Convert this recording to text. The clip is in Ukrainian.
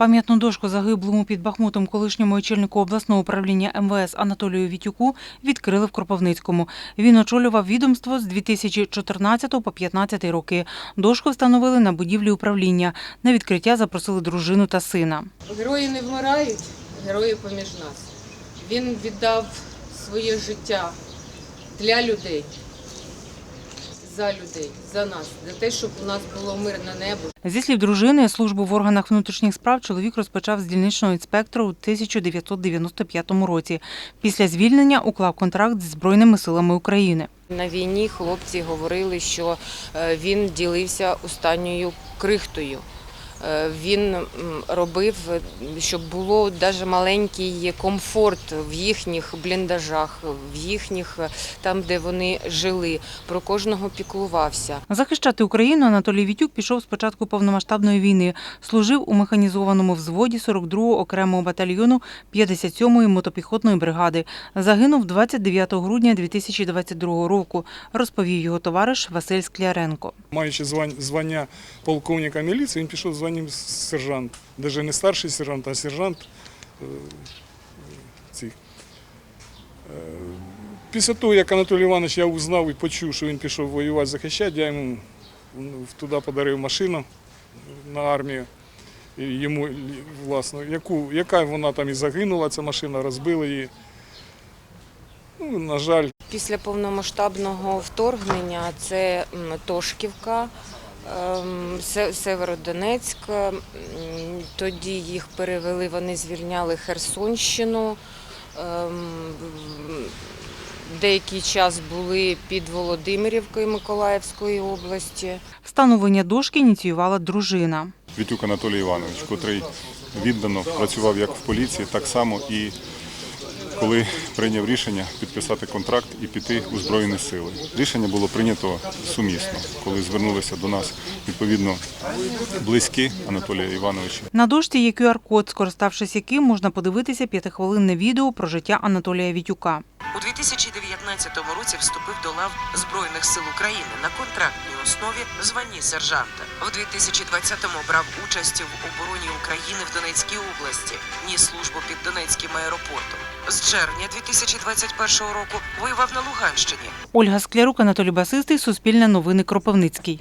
Пам'ятну дошку загиблому під Бахмутом колишньому очільнику обласного управління МВС Анатолію Вітюку відкрили в Кропивницькому. Він очолював відомство з 2014 по 2015 роки. Дошку встановили на будівлі управління. На відкриття запросили дружину та сина. Герої не вмирають, герої поміж нас. Він віддав своє життя для людей, за людей, за нас, за те, щоб у нас було мирне небо. Зі слів дружини, службу в органах внутрішніх справ чоловік розпочав з дільничного інспектора у 1995 році. Після звільнення уклав контракт зі Збройними силами України. На війні хлопці говорили, що е, він ділився останньою крихтою. Е, Він робив, щоб було навіть маленький комфорт в їхніх бліндажах, в їхніх е, там, де вони жили. Про кожного піклувався. Захищати Україну Анатолій Вітюк пішов з початку повномасштабної війни. Служив у механізованому взводі 42-го окремого батальйону 57-ї мотопіхотної бригади. Загинув 29 грудня 2022 року, розповів його товариш Василь Скляренко. Маючи звань- звання полковника міліції, він пішов з званням сержант. Навіть не старший сержант, а сержант. е. Е, Після того, як Анатолій Іванович я узнав і почув, що він пішов воювати, захищати, я йому туди подарив машину на армію. Йому власно, яку, яка вона там і загинула, ця машина, розбили її. Ну, на жаль, Після повномасштабного вторгнення це Тошківка, Северодонецьк. м, Тоді їх перевели, вони звільняли Херсонщину. ем, Деякий час були під Володимирівкою Миколаївської області. Встановлення дошки ініціювала дружина. Вітюк Анатолій Іванович, котрий віддано працював як в поліції, так само і коли прийняв рішення підписати контракт і піти у Збройні сили. Рішення було прийнято сумісно, коли звернулися до нас відповідно близькі Анатолія Івановича. На дошці є QR-код, скориставшись яким можна подивитися п'ятихвилинне відео про життя Анатолія Вітюка. У 2019 році вступив до лав Збройних сил України на контрактній основі званні сержанта. В 2020-му брав участь в обороні України в Донецькій області, ніс службу під Донецьким аеропортом. З червня 2021 року воював на Луганщині. Ольга Склярук, Анатолій Басистий, Суспільне новини Кропивницький.